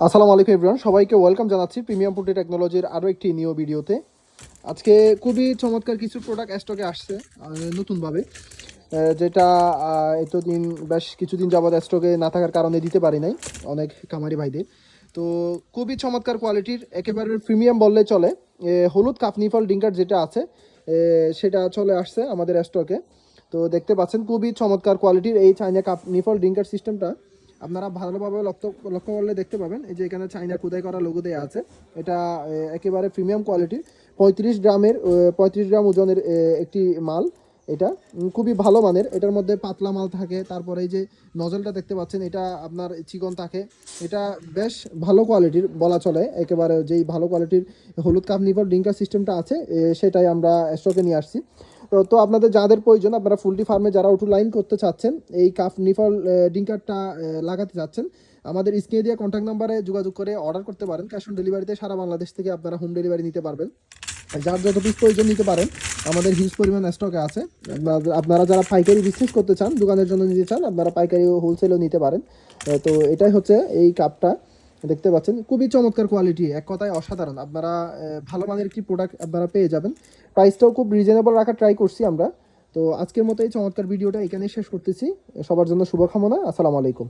আসসালামু আলাইকুম এভরিওয়ান সবাইকে ওয়েলকাম জানাচ্ছি প্রিমিয়াম পুটি টেকনোলজির আরও একটি নিউ ভিডিওতে আজকে খুবই চমৎকার কিছু প্রোডাক্ট স্টকে আসছে নতুনভাবে যেটা এতদিন বেশ কিছুদিন যাবৎ স্টকে না থাকার কারণে দিতে পারি নাই অনেক কামারি ভাইদের। তো খুবই চমৎকার কোয়ালিটির একেবারে প্রিমিয়াম বললে চলে হলুদ কাপনিফল ডিঙ্কার যেটা আছে সেটা চলে আসছে আমাদের স্টকে তো দেখতে পাচ্ছেন খুবই চমৎকার কোয়ালিটির এই চাইনা কাপ নিফল ড্রিঙ্কার সিস্টেমটা আপনারা ভালোভাবে লক্ষ্য লক্ষ্য করলে দেখতে পাবেন। এই যে এখানে চাইনা খুদাই করা লোগো দেওয়া আছে। এটা একেবারে প্রিমিয়াম কোয়ালিটির পঁয়ত্রিশ গ্রামের পঁয়ত্রিশ গ্রাম ওজনের একটি মাল এটা। খুবই ভালো মানের। এটার মধ্যে পাতলা মাল থাকে। তারপরে এই যে নজলটা দেখতে পাচ্ছেন, এটা আপনার চিকন থাকে। এটা বেশ ভালো কোয়ালিটির বলা চলে। একেবারে যেই ভালো কোয়ালিটির হলুদ কাপ নিফল ড্রিঙ্কার সিস্টেমটা আছে সেটাই আমরা স্টকে নিয়ে আসছি। তো আপনাদের যাদের প্রয়োজন, আপনারা ফুলটি ফার্মে যারা উঠু লাইন করতে চাচ্ছেন, এই কাফ নিফল ডিঙ্কারটা লাগাতে চাচ্ছেন, আমাদের স্ক্রিনে দিয়ে কন্ট্যাক্ট নাম্বারে যোগাযোগ করে অর্ডার করতে পারেন। ক্যাশ অন ডেলিভারিতে সারা বাংলাদেশ থেকে আপনারা হোম ডেলিভারি নিতে পারবেন। যার যত পিস প্রয়োজন নিতে পারেন, আমাদের হিউজ পরিমাণ স্টকে আছে। আপনারা- যারা পাইকারি বিজনেস করতে চান, দোকানের জন্য নিতে চান, আপনারা পাইকারি হোলসেলও নিতে পারেন। তো এটাই হচ্ছে এই কাপটা দেখতে পাচ্ছেন, খুবই চমৎকার কোয়ালিটি এক কথায় অসাধারণ। আপনারা ভালো মানের একটি প্রোডাক্ট আপনারা পেয়ে যাবেন। প্রাইসটাও খুব রিজনেবল রাখার ট্রাই করছি আমরা। তো আজকের মতো এই চমৎকার ভিডিওটা এখানেই শেষ করতেছি। সবার জন্য শুভকামনা, আসসালামু আলাইকুম।